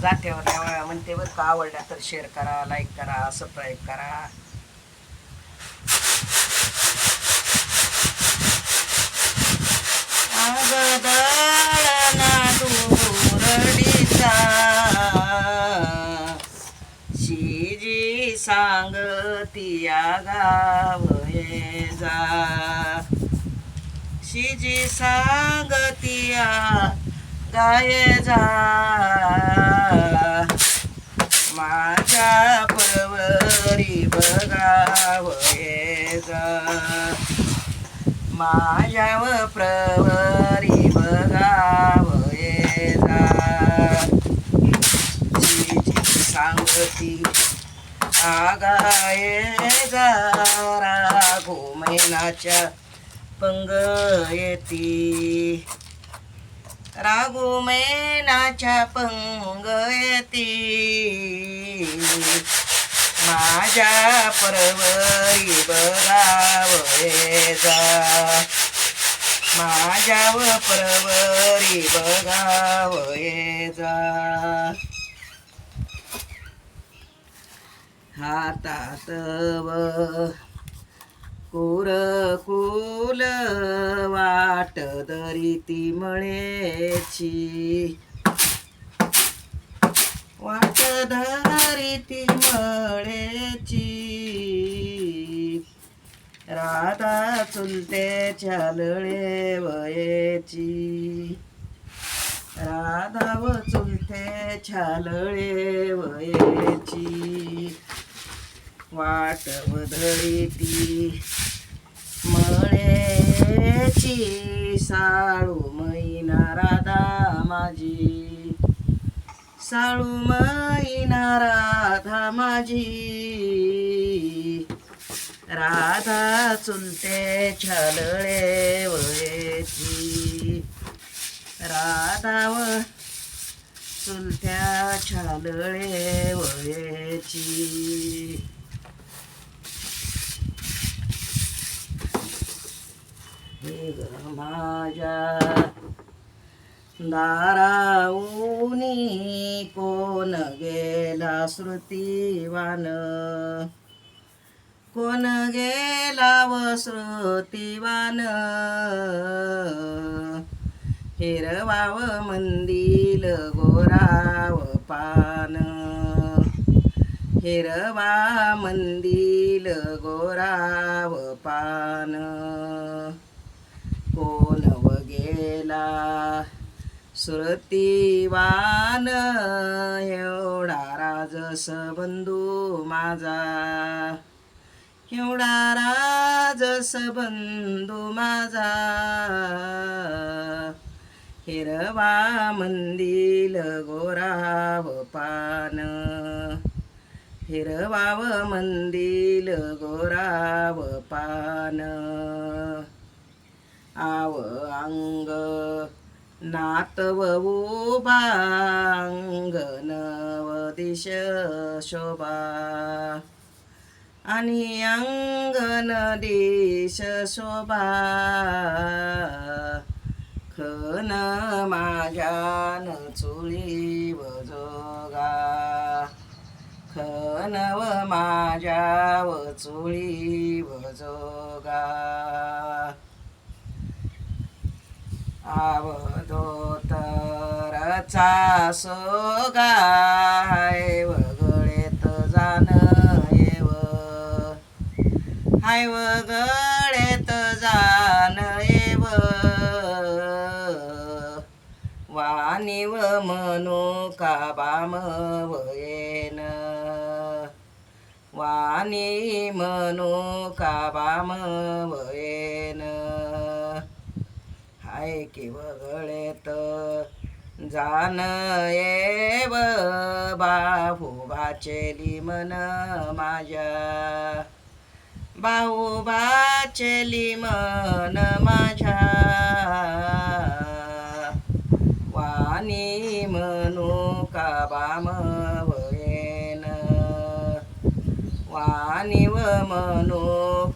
जात्यावर या म्हणते बरं का आवडल्या तर शेअर करा लाईक करा सबस्क्राईब करा. अगदळना दुरडीचा शिजी सांगतिया गावये जा. शिजी सांगतिया गाये जा. माझ्या परवरी बघावये जा. माझ्याव प्रवरी बघावये जा. शिजी सांगती आगाये जरा घुमेनाच्या पंग येती. रागू पंगयती माझ्या परवरी बघावयेचा जा. माझ्या परवरी बघावयेचा हातात व कुरकुल वाट दरीती मळेची. वाट धरीती मळेची. राधा चुलत्याच्या लळे वयेची राधा व चुलत्याच्या लळे वयेची वाट वधळीती मळेची साळू मैना राधा माझी साळू मैना राधा माझी राधा चुलते छालळे वयची राधा व चुलत्या छालळे वयची ग माझ्या दाराऊनी कोण गेला श्रुतीवान? कोण गेला व श्रुतीवान? हिरवाव मंदिल गोराव पान. हिरवा मंदिल गोराव पान. गेला. सुरतीवान एवढा राजस बंधू माझा. एवढा राजस बंधू माझा. हिरवा मंदिल गोराव पान. हिरवाव मंदिल गोराव पान. आव अंग नातव उभांग नव दिश शोभा. आणि अंगन दिश शोभा. खन माझ्यान चुळी जोगा. खनव माझ्या व चुळी जोगा. अवधोतरचा सोगाय वगळेत जाण येव हाय वगळेत जाण येव वाणीव मनो का बाम वयेन वाणी मनो का बाम वयेन ऐकी वगळेत जान येव बाहू बाचेली मन माझ्या. बाहू बाचेली मन माझ्या. वाणी म्हणू का बाम वयेन? व म्हणू